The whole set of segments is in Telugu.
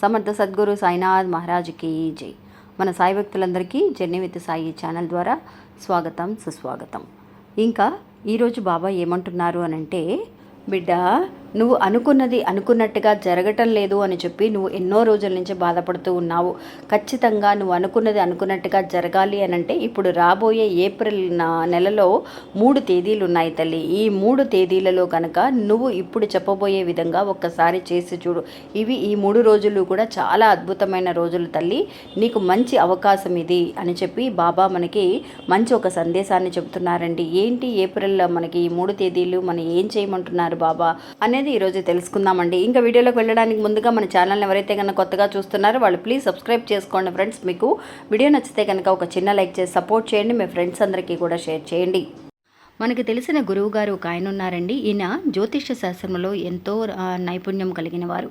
సమర్థ సద్గురు సాయినాథ్ మహారాజ్కి జై. మన సాయి భక్తులందరికీ జర్నీ విత్ సాయి ఛానల్ ద్వారా స్వాగతం సుస్వాగతం. ఇంకా ఈరోజు బాబా ఏమంటున్నారు అని అంటే బిడ్డ నువ్వు అనుకున్నది అనుకున్నట్టుగా జరగటం లేదు అని చెప్పి నువ్వు ఎన్నో రోజుల నుంచి బాధపడుతూ ఉన్నావు. ఖచ్చితంగా నువ్వు అనుకున్నది అనుకున్నట్టుగా జరగాలి అని అంటే ఇప్పుడు రాబోయే ఏప్రిల్ నా- నెలలో మూడు తేదీలు ఉన్నాయి తల్లి. ఈ మూడు తేదీలలో కనుక నువ్వు ఇప్పుడు చెప్పబోయే విధంగా ఒక్కసారి చేసి చూడు. ఇవి ఈ మూడు రోజులు కూడా చాలా అద్భుతమైన రోజులు తల్లి. నీకు మంచి అవకాశం ఇది అని చెప్పి బాబా మనకి మంచి ఒక సందేశాన్ని చెబుతున్నారండి ఏంటి ఏప్రిల్లో మనకి ఈ మూడు తేదీలు? మనం ఏం చేయమంటున్నారు బాబా? అనేది ఈరోజు తెలుసుకుందామండి. ఇంకా వీడియోలోకి వెళ్ళడానికి ముందుగా మన ఛానల్ని ఎవరైతే కనుక కొత్తగా చూస్తున్నారో వాళ్ళు ప్లీజ్ సబ్స్క్రైబ్ చేసుకోండి ఫ్రెండ్స్. మీకు వీడియో నచ్చితే కనుక ఒక చిన్న లైక్ చేసి సపోర్ట్ చేయండి. మీ ఫ్రెండ్స్ అందరికీ కూడా షేర్ చేయండి. మనకి తెలిసిన గురువు గారు ఒక ఆయన ఉన్నారండి. ఈయన జ్యోతిష్య శాస్త్రంలో ఎంతో నైపుణ్యం కలిగిన వారు.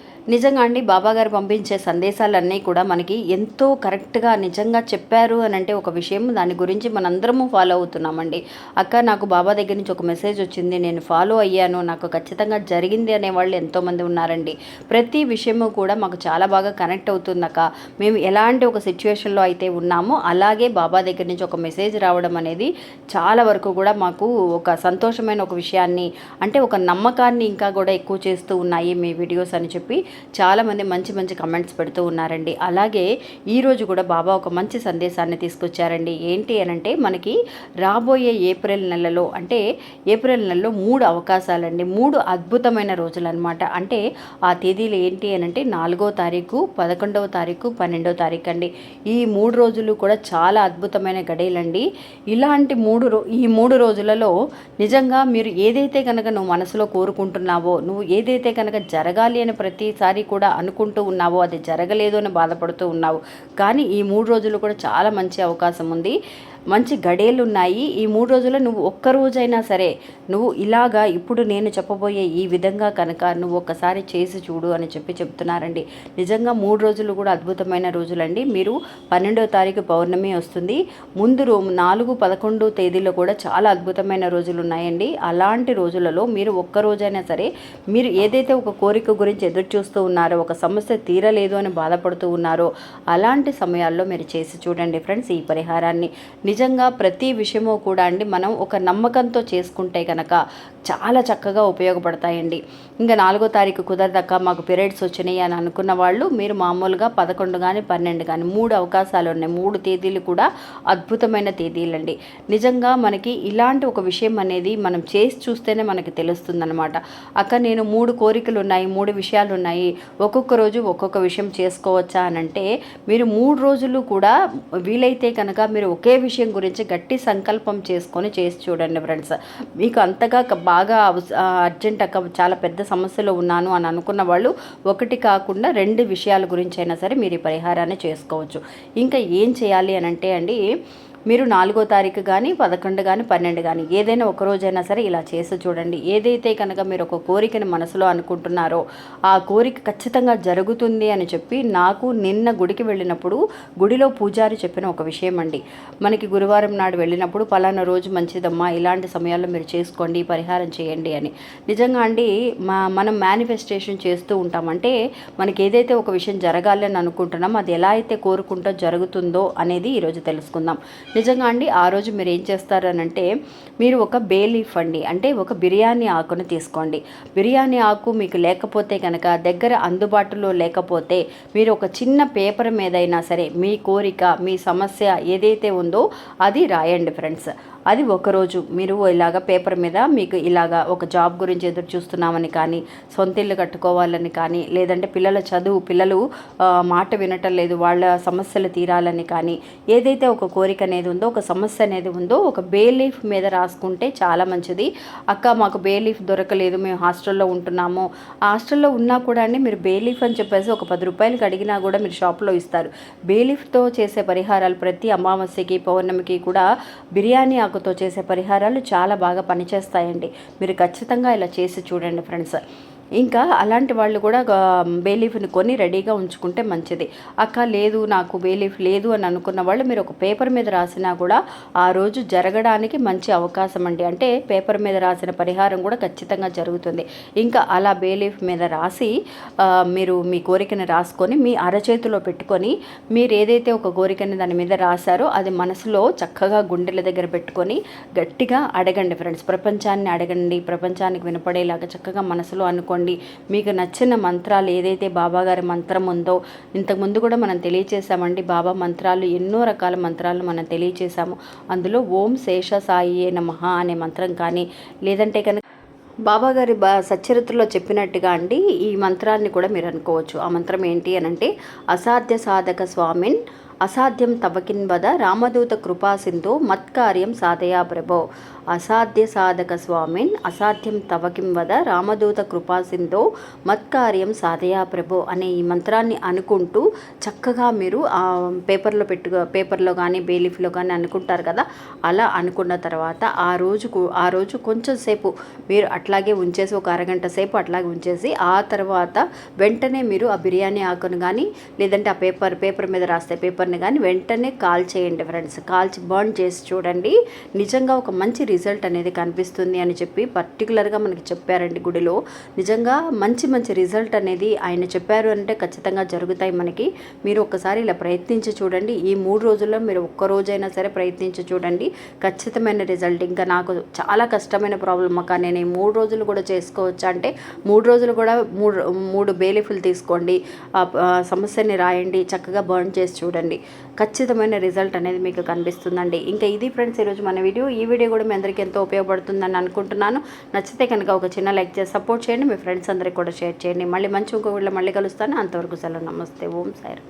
నిజంగా అండి బాబా గారు పంపించే సందేశాలన్నీ కూడా మనకి ఎంతో కరెక్ట్గా నిజంగా చెప్పారు అని అంటే ఒక విషయం. దాని గురించి మనందరము ఫాలో అవుతున్నామండి. అక్క నాకు బాబా దగ్గర నుంచి ఒక మెసేజ్ వచ్చింది. నేను ఫాలో అయ్యాను. నాకు ఖచ్చితంగా జరిగింది అనే వాళ్ళు ఎంతోమంది ఉన్నారండి. ప్రతి విషయము కూడా మాకు చాలా బాగా కనెక్ట్ అవుతుంది అక్క. మేము ఎలాంటి ఒక సిచ్యువేషన్లో అయితే ఉన్నామో అలాగే బాబా దగ్గర నుంచి ఒక మెసేజ్ రావడం అనేది చాలా వరకు కూడా మాకు ఒక సంతోషమైన ఒక విషయాన్ని అంటే ఒక నమ్మకాన్ని ఇంకా కూడా ఎక్కువ చేస్తూ ఉన్నాయి మీ వీడియోస్ అని చెప్పి. చాలామంది మంచి మంచి కమెంట్స్ పెడుతూ ఉన్నారండి. అలాగే ఈరోజు కూడా బాబా ఒక మంచి సందేశాన్ని తీసుకొచ్చారండి. ఏంటి అని అంటే మనకి రాబోయే ఏప్రిల్ నెలలో అంటే ఏప్రిల్ నెలలో మూడు అవకాశాలండి. మూడు అద్భుతమైన రోజులు అనమాట అంటే ఆ తేదీలు ఏంటి అని అంటే నాలుగో తారీఖు పదకొండవ తారీఖు పన్నెండవ తారీఖు అండి ఈ మూడు రోజులు కూడా చాలా అద్భుతమైన గడియలండి ఇలాంటి మూడు రో ఈ మూడు రోజులలో నిజంగా మీరు ఏదైతే కనుక నువ్వు మనసులో కోరుకుంటున్నావో నువ్వు ఏదైతే కనుక జరగాలి అని ప్రతి ప్రతిసారి కూడా అనుకుంటూ ఉన్నావు అది జరగలేదు అని బాధపడుతూ ఉన్నావు. కానీ ఈ మూడు రోజులు కూడా చాలా మంచి అవకాశం ఉంది. మంచి గడేలు ఉన్నాయి ఈ మూడు రోజుల్లో నువ్వు ఒక్క రోజైనా సరే నువ్వు ఇలాగా ఇప్పుడు నేను చెప్పబోయే ఈ విధంగా కనుక నువ్వు ఒక్కసారి చేసి చూడు అని చెప్పి చెప్తున్నారండి. నిజంగా మూడు రోజులు కూడా అద్భుతమైన రోజులండి. మీరు పన్నెండవ తారీఖు పౌర్ణమి వస్తుంది. ముందు రో నాలుగు పదకొండు తేదీలో కూడా చాలా అద్భుతమైన రోజులు ఉన్నాయండి అలాంటి రోజులలో మీరు ఒక్క రోజైనా సరే మీరు ఏదైతే ఒక కోరిక గురించి ఎదురు చూస్తూ ఉన్నారో ఒక సమస్య తీరలేదు అని బాధపడుతూ ఉన్నారో అలాంటి సమయాల్లో మీరు చేసి చూడండి ఫ్రెండ్స్ ఈ పరిహారాన్ని. నిజంగా ప్రతి విషయము కూడా అండి మనం ఒక నమ్మకంతో చేసుకుంటే కనుక చాలా చక్కగా ఉపయోగపడతాయండి. ఇంకా నాలుగో తారీఖు కుదరదక్క మాకు పీరియడ్స్ వచ్చినాయి అని అనుకున్న వాళ్ళు మీరు మామూలుగా పదకొండు కానీ పన్నెండు కానీ మూడు అవకాశాలు ఉన్నాయి. మూడు తేదీలు కూడా అద్భుతమైన తేదీలండి. నిజంగా మనకి ఇలాంటి ఒక విషయం అనేది మనం చేసి చూస్తేనే మనకి తెలుస్తుందనమాట అక్క నేను మూడు కోరికలు ఉన్నాయి మూడు విషయాలు ఉన్నాయి ఒక్కొక్క రోజు ఒక్కొక్క విషయం చేసుకోవచ్చా అని అంటే మీరు మూడు రోజులు కూడా వీలైతే కనుక మీరు ఒకే విషయం గురించి గట్టి సంకల్పం చేసుకొని చేసి చూడండి ఫ్రెండ్స్. మీకు అంతగా బాగా అర్జెంట్ అక్క చాలా పెద్ద సమస్యలో ఉన్నాను అని అనుకున్న వాళ్ళు ఒకటి కాకుండా రెండు విషయాల గురించి అయినా సరే మీరు ఈ పరిహారాన్ని చేసుకోవచ్చు. ఇంకా ఏం చేయాలి అని అంటే అండి మీరు నాలుగో తారీఖు కానీ పదకొండు కానీ పన్నెండు కానీ ఏదైనా ఒక రోజైనా సరే ఇలా చేసి చూడండి. ఏదైతే కనుక మీరు ఒక కోరికని మనసులో అనుకుంటున్నారో ఆ కోరిక ఖచ్చితంగా జరుగుతుంది అని చెప్పి నాకు నిన్న గుడికి వెళ్ళినప్పుడు గుడిలో పూజారి చెప్పిన ఒక విషయం అండి. మనకి గురువారం నాడు వెళ్ళినప్పుడు పలానా రోజు మంచిదమ్మా ఇలాంటి సమయాల్లో మీరు చేసుకోండి పరిహారం చేయండి అని. నిజంగా అండి మా మనం మేనిఫెస్టేషన్ చేస్తూ ఉంటామంటే మనకి ఏదైతే ఒక విషయం జరగాలి అని అనుకుంటున్నాం అది ఎలా అయితే కోరుకుంటూ జరుగుతుందో అనేది ఈరోజు తెలుసుకుందాం. నిజంగా అండి ఆ రోజు మీరు ఏం చేస్తారనంటే మీరు ఒక బే లీఫ్ అండి. అంటే ఒక బిర్యానీ ఆకును తీసుకోండి. బిర్యానీ ఆకు మీకు లేకపోతే కనుక దగ్గర అందుబాటులో లేకపోతే మీరు ఒక చిన్న పేపర్ మీదైనా సరే మీ కోరిక మీ సమస్య ఏదైతే ఉందో అది రాయండి ఫ్రెండ్స్. అది ఒకరోజు మీరు ఇలాగ పేపర్ మీద మీకు ఇలాగ ఒక జాబ్ గురించి ఎదురు చూస్తున్నామని కానీ సొంత ఇల్లు కట్టుకోవాలని కానీ లేదంటే పిల్లల చదువు పిల్లలు మాట వినటం లేదు వాళ్ళ సమస్యలు తీరాలని కానీ ఏదైతే ఒక కోరిక అనేది ఉందో ఒక సమస్య అనేది ఉందో ఒక బే లీఫ్ మీద రాసుకుంటే చాలా మంచిది. అక్క మాకు బే లీఫ్ దొరకలేదు మేము హాస్టల్లో ఉంటున్నాము. హాస్టల్లో ఉన్నా కూడా అండి మీరు బే లీఫ్ అని చెప్పేసి ఒక పది రూపాయలకి అడిగినా కూడా మీరు షాప్లో ఇస్తారు. బే లీఫ్తో చేసే పరిహారాలు ప్రతి అమావాస్యకి పౌర్ణమికి కూడా బిర్యానీ ఆకుతో చేసే పరిహారాలు చాలా బాగా పనిచేస్తాయండి. మీరు ఖచ్చితంగా ఇలా చేసి చూడండి ఫ్రెండ్స్. ఇంకా అలాంటి వాళ్ళు కూడా బేలీఫ్ని కొని రెడీగా ఉంచుకుంటే మంచిది. అక్క లేదు నాకు బేలీఫ్ లేదు అని అనుకున్న వాళ్ళు మీరు ఒక పేపర్ మీద రాసినా కూడా ఆ రోజు జరగడానికి మంచి అవకాశం అండి. అంటే పేపర్ మీద రాసిన పరిహారం కూడా ఖచ్చితంగా జరుగుతుంది. ఇంకా అలా బేలీఫ్ మీద రాసి మీరు మీ కోరికని రాసుకొని మీ అరచేతిలో పెట్టుకొని మీరు ఏదైతే ఒక కోరికని దాని మీద రాశారో అది మనసులో చక్కగా గుండెల దగ్గర పెట్టుకొని గట్టిగా అడగండి ఫ్రెండ్స్. ప్రపంచాన్ని అడగండి. ప్రపంచానికి వినపడేలాగా చక్కగా మనసులో అనుకోండి. మీకు నచ్చిన మంత్రాలు ఏదైతే బాబాగారి మంత్రం ఉందో ఇంతకుముందు కూడా మనం తెలియచేసామండి బాబా మంత్రాలు ఎన్నో రకాల మంత్రాలు మనం తెలియచేసాము అందులో ఓం శేష సాయి నమః అనే మంత్రం కానీ లేదంటే కనుక బాబా గారి బా సచ్చరిత్రలో చెప్పినట్టుగా అండి ఈ మంత్రాన్ని కూడా మీరు అనుకోవచ్చు. ఆ మంత్రం ఏంటి అని అంటే అసాధ్య సాధక స్వామిన్ అసాధ్యం తవకిన్ వద రామదూత కృపాసింధు మత్కార్యం సాధయా ప్రభో. అసాధ్య సాధక స్వామిన్ అసాధ్యం తవకిం వద రామదూత కృపాసింధో మత్కార్యం సాధయా ప్రభో అనే ఈ మంత్రాన్ని అనుకుంటూ చక్కగా మీరు పేపర్లో పెట్టు పేపర్లో కానీ బేలీఫ్లో కానీ అనుకుంటారు కదా అలా అనుకున్న తర్వాత ఆ రోజుకు ఆ రోజు కొంచెం సేపు మీరు అట్లాగే ఉంచేసి ఒక అరగంట సేపు అట్లాగే ఉంచేసి ఆ తర్వాత వెంటనే మీరు ఆ బిర్యానీ ఆకును కానీ లేదంటే ఆ పేపర్ పేపర్ మీద రాస్తే పేపర్ పేపర్ని కానీ వెంటనే కాల్ చేయండి ఫ్రెండ్స్ కాల్చి బర్న్ చేసి చూడండి. నిజంగా ఒక మంచి రిజల్ట్ అనేది కనిపిస్తుంది అని చెప్పి పర్టికులర్గా మనకి చెప్పారండి గుడిలో. నిజంగా మంచి మంచి రిజల్ట్ అనేది ఆయన చెప్పారు అంటే ఖచ్చితంగా జరుగుతాయి మనకి. మీరు ఒక్కసారి ఇలా ప్రయత్నించి చూడండి. ఈ మూడు రోజుల్లో మీరు ఒక్క రోజైనా సరే ప్రయత్నించి చూడండి. ఖచ్చితమైన రిజల్ట్ ఇంకా నాకు చాలా కష్టమైన ప్రాబ్లం అక్క. నేను ఈ మూడు రోజులు కూడా చేసుకోవచ్చా అంటే మూడు రోజులు కూడా మూడు మూడు బేలిఫులు తీసుకోండి. ఆ సమస్యని రాయండి. చక్కగా బర్న్ చేసి చూడండి. ఖచ్చితమైన రిజల్ట్ అనేది మీకు కనిపిస్తుందండి. ఇంకా ఇది ఫ్రెండ్స్ ఈరోజు మన వీడియో. ఈ వీడియో కూడా మీ అందరికీ ఎంతో ఉపయోగపడుతుందని అనుకుంటున్నాను. నచ్చితే కనుక ఒక చిన్న లైక్ చేసి సపోర్ట్ చేయండి. మీ ఫ్రెండ్స్ అందరికీ కూడా షేర్ చేయండి. మళ్ళీ మంచి ఇంకో వీడియో మళ్ళీ కలుస్తాను. అంతవరకు సెలవు. నమస్తే. ఓం సార్